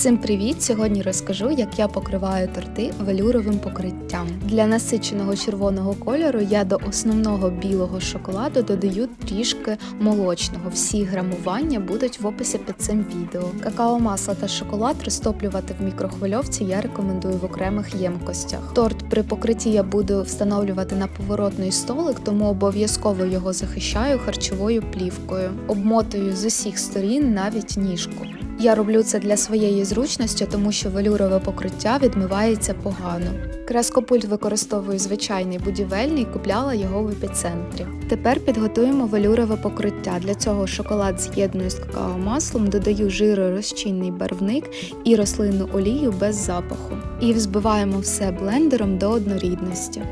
Всім привіт! Сьогодні розкажу, як я покриваю торти велюровим покриттям. Для насиченого червоного кольору я до основного білого шоколаду додаю трішки молочного. Всі грамування будуть в описі під цим відео. Какао масло та шоколад розтоплювати в мікрохвильовці я рекомендую в окремих ємкостях. Торт при покритті я буду встановлювати на поворотний столик, тому обов'язково його захищаю харчовою плівкою. Обмотую з усіх сторін навіть ніжку. Я роблю це для своєї зручності, тому що велюрове покриття відмивається погано. Крескопульт використовую звичайний будівельний, купляла його в епіцентрі. Тепер підготуємо велюрове покриття. Для цього шоколад з'єдную з какао-маслом, додаю жиророзчинний барвник і рослинну олію без запаху. І взбиваємо все блендером до однорідності.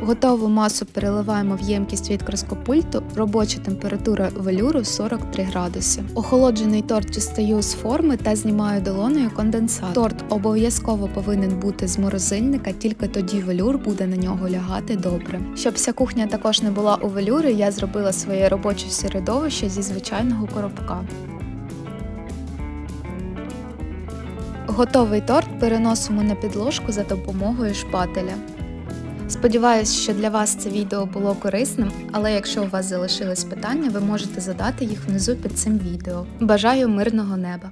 Готову масу переливаємо в ємкість від краскопульту. Робоча температура велюру 43 градуси. Охолоджений торт дістаю з форми та знімаю долоною конденсат. Торт обов'язково повинен бути з морозильника, тільки тоді велюр буде на нього лягати добре. Щоб вся кухня також не була у велюри, я зробила своє робоче середовище зі звичайного коробка. Готовий торт переносимо на підложку за допомогою шпателя. Сподіваюсь, що для вас це відео було корисним, але якщо у вас залишились питання, ви можете задати їх внизу під цим відео. Бажаю мирного неба!